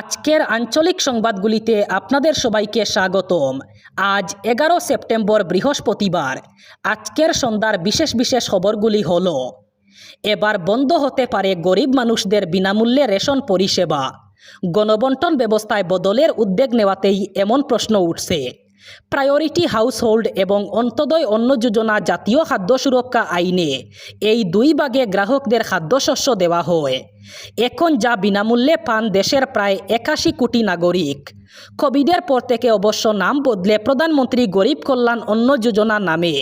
আজকের আঞ্চলিক সংবাদগুলিতে আপনাদের সবাইকে স্বাগতম। আজ এগারো সেপ্টেম্বর বৃহস্পতিবার। আজকের সন্ধ্যার বিশেষ বিশেষ খবরগুলি হল, এবার বন্ধ হতে পারে গরিব মানুষদের বিনামূল্যে রেশন পরিষেবা। গণবন্টন ব্যবস্থায় বদলের উদ্যোগ নেওয়াতেই এমন প্রশ্ন উঠছে। প্রায়োরিটি হাউসহোল্ড এবং অন্তদয় অন্ন যোজনা জাতীয় খাদ্য সুরক্ষা আইনে এই দুই ভাগে গ্রাহকদের খাদ্যশস্য দেওয়া হয়। এখন যা বিনামূল্যে পান দেশের প্রায় একাশি কোটি নাগরিক। কোভিডের পর থেকে অবশ্য নাম বদলে প্রধানমন্ত্রী গরিব কল্যাণ অন্ন যোজনা নামে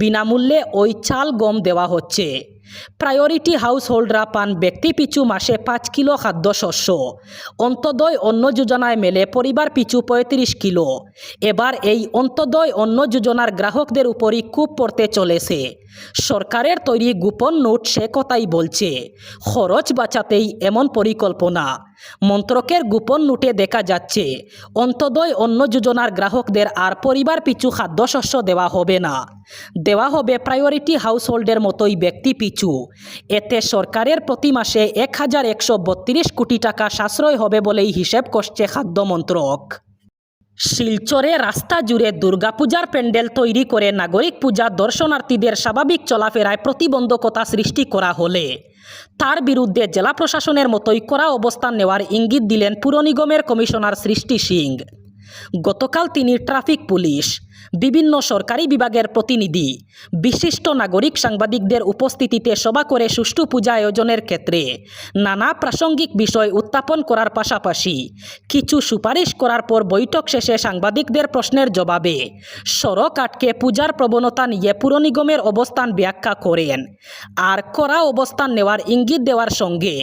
বিনামূল্যে ওই চাল গম দেওয়া হচ্ছে। প্রায়োরিটি হাউসহোল্ডরা পান ব্যক্তি পিছু মাসে পাঁচ কিলো খাদ্যশস্য অন্তদয় অন্ন যোজনায় মেলে পরিবার পিছু পঁয়ত্রিশ কিলো। এবার এই অন্তদয় অন্ন যোজনার গ্রাহকদের উপরই কূপ পড়তে চলেছে। সরকারের তৈরি গোপন নোট সে কথাই বলছে। খরচ বাঁচাতেই এমন পরিকল্পনা। মন্ত্রকের গোপন নোটে দেখা যাচ্ছে। অন্তদয় অন্য যোজনার গ্রাহকদের আর পরিবার পিছু খাদ্যশস্য দেওয়া হবে না। দেওয়া হবে প্রায়োরিটি হাউসহোল্ডের মতোই ব্যক্তি পিছু। এতে সরকারের প্রতি মাসে এক হাজার একশো বত্রিশ কোটি টাকা সাশ্রয় হবে বলেই হিসেব করছে খাদ্য মন্ত্রক শিলচরে রাস্তা জুড়ে দুর্গাপূজার প্যান্ডেল তৈরি করে নাগরিক পূজা দর্শনার্থীদের স্বাভাবিক চলাফেরায় প্রতিবন্ধকতা সৃষ্টি করা হলে। তার বিরুদ্ধে জেলা প্রশাসনের মতোই করা অবস্থান নেওয়ার ইঙ্গিত দিলেন পুরনিগমের কমিশনার সৃষ্টি সিং। গতকাল তিনি ট্রাফিক পুলিশ, বিভিন্ন সরকারি বিভাগের প্রতিনিধি, বিশিষ্ট নাগরিক সাংবাদিকদের উপস্থিতিতে সভা করে সুষ্ঠু পূজা আয়োজনের ক্ষেত্রে নানা প্রাসঙ্গিক বিষয় উত্থাপন করার পাশাপাশি কিছু সুপারিশ করার পর বৈঠক শেষে সাংবাদিকদের প্রশ্নের জবাবে সড়ক আটকে পূজার প্রবণতা নিয়ে পুর নিগমের অবস্থান ব্যাখ্যা করেন। আর করা অবস্থান নেওয়ার ইঙ্গিত দেওয়ার সঙ্গে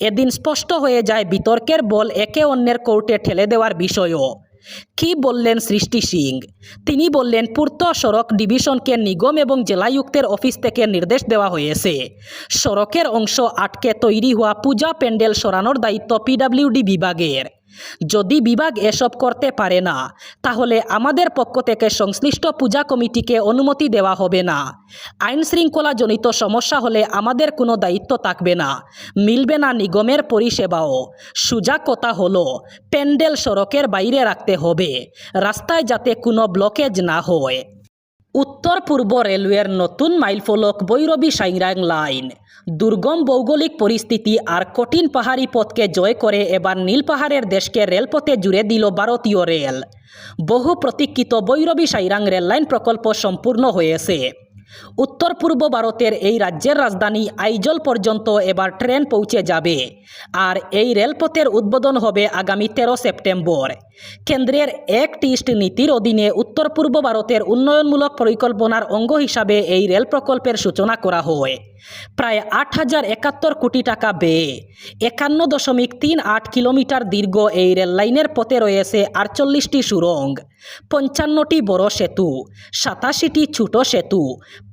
এদিন স্পষ্ট হয়ে যায় বিতর্কের বল একে অন্যের কোর্টে ঠেলে দেওয়ার বিষয়ও। কি বললেন সৃষ্টি সিং? তিনি বললেন, পূর্ত সড়ক ডিভিশনকে নিগম এবং জেলায়ুক্তের অফিস থেকে নির্দেশ দেওয়া হয়েছে। সড়কের অংশ আটকে তৈরি হওয়া পূজা প্যান্ডেল সরানোর দায়িত্ব পিডাব্লিউডি বিভাগের। যদি বিভাগ এসব করতে পারে না, তাহলে আমাদের পক্ষ থেকে সংশ্লিষ্ট পূজা কমিটিকে অনুমতি দেওয়া হবে না। আইন শৃঙ্খলাজনিত সমস্যা হলে আমাদের কোনো দায়িত্ব থাকবে না। মিলবে না নিগমের পরিষেবাও। সুজা কথা হলো, প্যান্ডেল সড়কের বাইরে রাখতে হবে। রাস্তায় যাতে কোনো ব্লকেজ না হয়। উত্তর পূর্ব রেলওয়ের নতুন মাইলফলক বৈরবী সাইংরাং লাইন। দুর্গম ভৌগোলিক পরিস্থিতি আর কঠিন পাহাড়ি পথকে জয় করে এবার নীল পাহাড়ের দেশকে রেলপথে জুড়ে দিল ভারতীয় রেল। বহু প্রতীক্ষিত বৈরবী সাইরাং রেললাইন প্রকল্প সম্পূর্ণ হয়েছে। উত্তর পূর্ব ভারতের এই রাজ্যের রাজধানী আইজল পর্যন্ত এবার ট্রেন পৌঁছে যাবে। আর এই রেলপথের উদ্বোধন হবে আগামী তেরো সেপ্টেম্বর। কেন্দ্রের এক টিস্ট নীতির অধীনে উত্তর পূর্ব ভারতের উন্নয়নমূলক পরিকল্পনার অঙ্গ হিসাবে এই রেল প্রকল্পের সূচনা করা হয়। প্রায় আট হাজার একাত্তর কোটি টাকা ব্যয়ে। একান্ন দশমিক তিন আট কিলোমিটার দীর্ঘ এই রেললাইনের পথে রয়েছে আটচল্লিশটি সুরঙ্গ, পঞ্চান্নটি বড় সেতু, সাতাশিটি ছোট সেতু,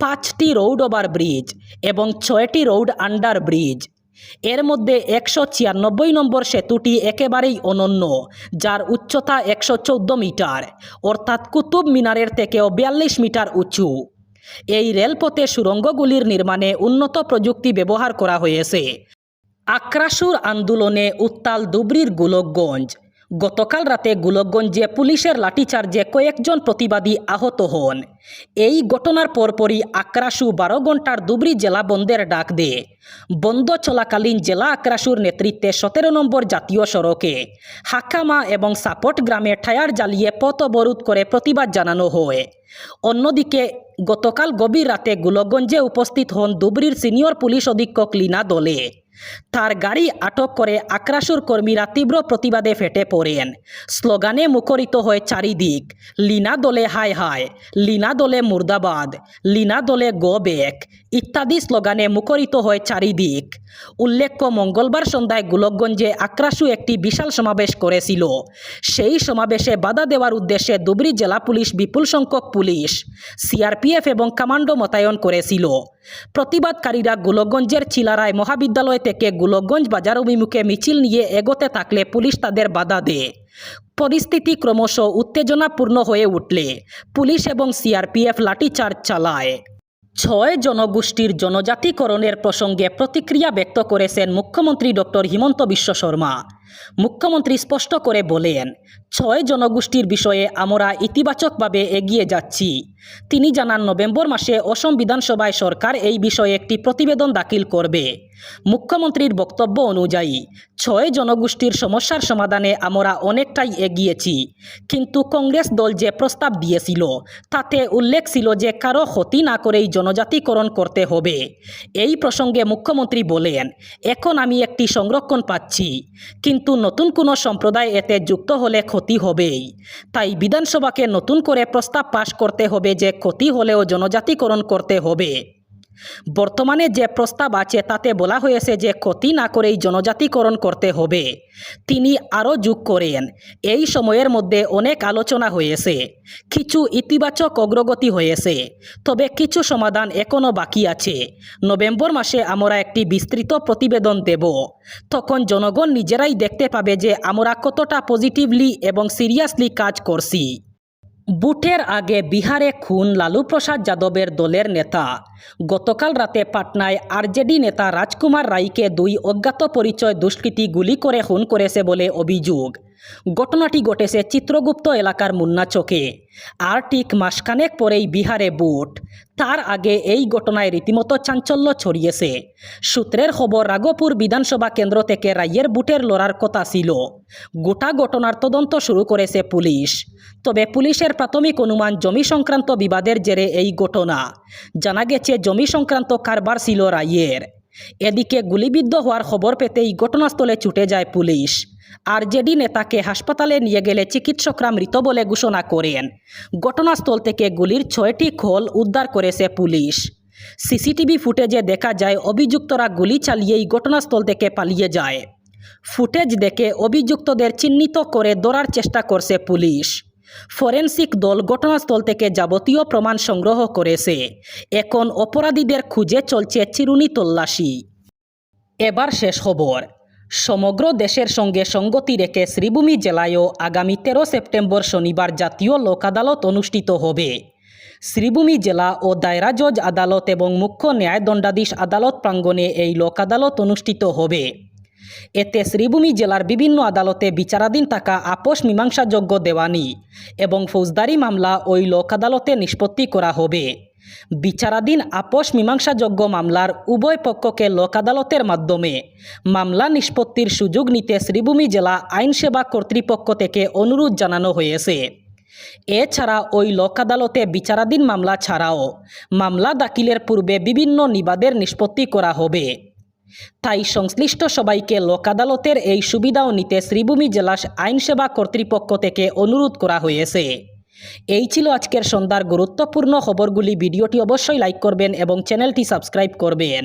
পাঁচটি রোড ওভার ব্রিজ এবং ছয়টি রোড আন্ডার ব্রিজের মধ্যে একশো ছিয়ানব্বই নম্বর সেতুটি একেবারেই অনন্য, যার উচ্চতা একশো চৌদ্দ মিটার, অর্থাৎ কুতুব মিনারের থেকেও বিয়াল্লিশ মিটার উঁচু। এই রেলপথে সুরঙ্গগুলির নির্মাণে উন্নত প্রযুক্তি ব্যবহার করা হয়েছে। আক্রাসুর আন্দোলনে উত্তাল দুবরির গোলকগঞ্জ। গতকাল রাতে গোলকগঞ্জে পুলিশের লাঠিচার্জে কয়েকজন প্রতিবাদী আহত হন। এই ঘটনার পরপরই আক্রাসু বারো ঘণ্টার দুবরি জেলা বন্ধের ডাক দেয়। বন্ধ চলাকালীন জেলা আক্রাসুর নেতৃত্বে সতেরো নম্বর জাতীয় সড়কে হাকামা এবং সাপট গ্রামে টায়ার জ্বালিয়ে পথ অবরোধ করে প্রতিবাদ জানানো হয়। অন্যদিকে গতকাল গভীর রাতে গোলকগঞ্জে উপস্থিত হন দুবরির সিনিয়র পুলিশ অধীক্ষক লীনা দলে। তার গাড়ি আটক করে আক্রাসুর কর্মীরা তীব্র প্রতিবাদে ফেটে পড়েন। স্লোগানে মুখরিত হয় চারিদিক, লিনা দলে হায় হায়, লিনা দলে মুর্দাবাদ, লিনা দলে গো বেক ইত্যাদি স্লোগানে মুখরিত হয় চারিদিক। উল্লেখ্য, মঙ্গলবার সন্ধ্যায় গোলকগঞ্জে আক্রাসু একটি বিশাল সমাবেশ করেছিল। সেই সমাবেশে বাধা দেওয়ার উদ্দেশ্যে ধুবড়ী জেলা পুলিশ বিপুল সংখ্যক পুলিশ, সিআরপিএফ এবং কমান্ডো মোতায়েন করেছিল। প্রতিবাদকারীরা গোলকগঞ্জের চিলারায় মহাবিদ্যালয় থেকে গুলগঞ্জ বাজার অভিমুখে মিছিল নিয়ে এগোতে থাকলে পুলিশ তাদের বাধা দেয়। পরিস্থিতি ক্রমশ উত্তেজনাপূর্ণ হয়ে উঠলে পুলিশ এবং সিআরপিএফ লাঠিচার্জ চালায়। ছয় জনগোষ্ঠীর জনজাতিকরণের প্রসঙ্গে প্রতিক্রিয়া ব্যক্ত করেছেন মুখ্যমন্ত্রী ডক্টর হিমন্ত বিশ্ব শর্মা। মুখ্যমন্ত্রী স্পষ্ট করে বলেন, ছয় জনগোষ্ঠীর বিষয়ে আমরা ইতিবাচকভাবে এগিয়ে যাচ্ছি। তিনি জানান, নভেম্বর মাসে অসম বিধানসভায় সরকার এই বিষয়ে একটি প্রতিবেদন দাখিল করবে। মুখ্যমন্ত্রীর বক্তব্য অনুযায়ী, ছয় জনগোষ্ঠীর সমস্যার সমাধানে আমরা অনেকটাই এগিয়েছি, কিন্তু কংগ্রেস দল যে প্রস্তাব দিয়েছিল, তাতে উল্লেখ ছিল যে কারও ক্ষতি না করেই জনজাতিকরণ করতে হবে। এই প্রসঙ্গে মুখ্যমন্ত্রী বলেন, এখন আমি একটি সংরক্ষণ পাচ্ছি, কিন্তু নতুন কোনো সম্প্রদায় এতে যুক্ত হলে ক্ষতি হবেই। তাই বিধানসভাকে নতুন করে প্রস্তাব পাশ করতে হবে যে ক্ষতি হলেও জনজাতিকরণ করতে হবে। বর্তমানে যে প্রস্তাব আছে তাতে বলা হয়েছে যে ক্ষতি না করেই জনজাতিকরণ করতে হবে। তিনি আরও যোগ করেন। এই সময়ের মধ্যে অনেক আলোচনা হয়েছে। কিছু ইতিবাচক অগ্রগতি হয়েছে। তবে কিছু সমাধান এখনও বাকি আছে। নভেম্বর মাসে আমরা একটি বিস্তৃত প্রতিবেদন দেব। তখন জনগণ নিজেরাই দেখতে পাবে যে আমরা কতটা পজিটিভলি এবং সিরিয়াসলি কাজ করছি। বুথের আগে বিহারে খুন লালু প্রসাদ যাদবের দলের নেতা। গতকাল রাতে পাটনায় আরজেডি নেতা রাজকুমার রায়কে দুই অজ্ঞাত পরিচয় দুষ্কৃতী গুলি করে খুন করেছে বলে অভিযোগ। ঘটনাটি ঘটেছে চিত্রগুপ্ত এলাকার মুন্না চকে। আর ঠিক মাসখানেক পরেই বিহারে বুট তার আগে এই ঘটনায় রীতিমতো চাঞ্চল্য ছড়িয়েছে। সূত্রের খবর রাঘপুর বিধানসভা কেন্দ্র থেকে রাইয়ের বুটের লড়ার কথা ছিল। গোটা ঘটনার তদন্ত শুরু করেছে পুলিশ। তবে পুলিশের প্রাথমিক অনুমান, জমি সংক্রান্ত বিবাদের জেরে এই ঘটনা। জানা গেছে, জমি সংক্রান্ত কারবার ছিল রাইয়ের এদিকে গুলিবিদ্ধ হওয়ার খবর পেতেই ঘটনাস্থলে ছুটে যায় পুলিশ। আরজেডি নেতাকে হাসপাতালে নিয়ে গেলে চিকিৎসকরা মৃত বলে ঘোষণা করেন। ঘটনাস্থল থেকে গুলির ছয়টি খোল উদ্ধার করেছে পুলিশ। সিসিটিভি ফুটেজে দেখা যায়, অভিযুক্তরা গুলি চালিয়েই ঘটনাস্থল থেকে পালিয়ে যায়। ফুটেজ দেখে অভিযুক্তদের চিহ্নিত করে ধরার চেষ্টা করছে পুলিশ। ফরেনসিক দল ঘটনাস্থল থেকে যাবতীয় প্রমাণ সংগ্রহ করেছে। এখন অপরাধীদের খুঁজে চলছে চিরুনি তল্লাশি। এবার শেষ খবর। সমগ্র দেশের সঙ্গে সঙ্গতি রেখে শ্রীভূমি জেলায়ও আগামী তেরো সেপ্টেম্বর শনিবার জাতীয় লোক আদালত অনুষ্ঠিত হবে। শ্রীভূমি জেলা ও দায়রা জজ আদালত এবং মুখ্য ন্যায় দণ্ডাধীশ আদালত প্রাঙ্গণে এই লোক আদালত অনুষ্ঠিত হবে। এতে শ্রীভূমি জেলার বিভিন্ন আদালতে বিচারাধীন থাকা আপোষ মীমাংসাযোগ্য দেওয়ানি এবং ফৌজদারি মামলা ওই লোক আদালতে নিষ্পত্তি করা হবে। বিচারাধীন আপোষ মীমাংসাযোগ্য মামলার উভয় পক্ষকে লোক আদালতের মাধ্যমে মামলা নিষ্পত্তির সুযোগ নিতে শ্রীভূমি জেলা আইন সেবা কর্তৃপক্ষ থেকে অনুরোধ জানানো হয়েছে। এছাড়া ওই লোক আদালতে বিচারাধীন মামলা ছাড়াও মামলা দাখিলের পূর্বে বিভিন্ন নিবাদের নিষ্পত্তি করা হবে। তাই সংশ্লিষ্ট সবাইকে লোক আদালতের এই সুবিধাও নিতে শ্রীভূমি জেলা আইনসেবা কর্তৃপক্ষ থেকে অনুরোধ করা হয়েছে। এই ছিল আজকের সন্ধ্যার গুরুত্বপূর্ণ খবরগুলি। ভিডিওটি অবশ্যই লাইক করবেন এবং চ্যানেলটি সাবস্ক্রাইব করবেন।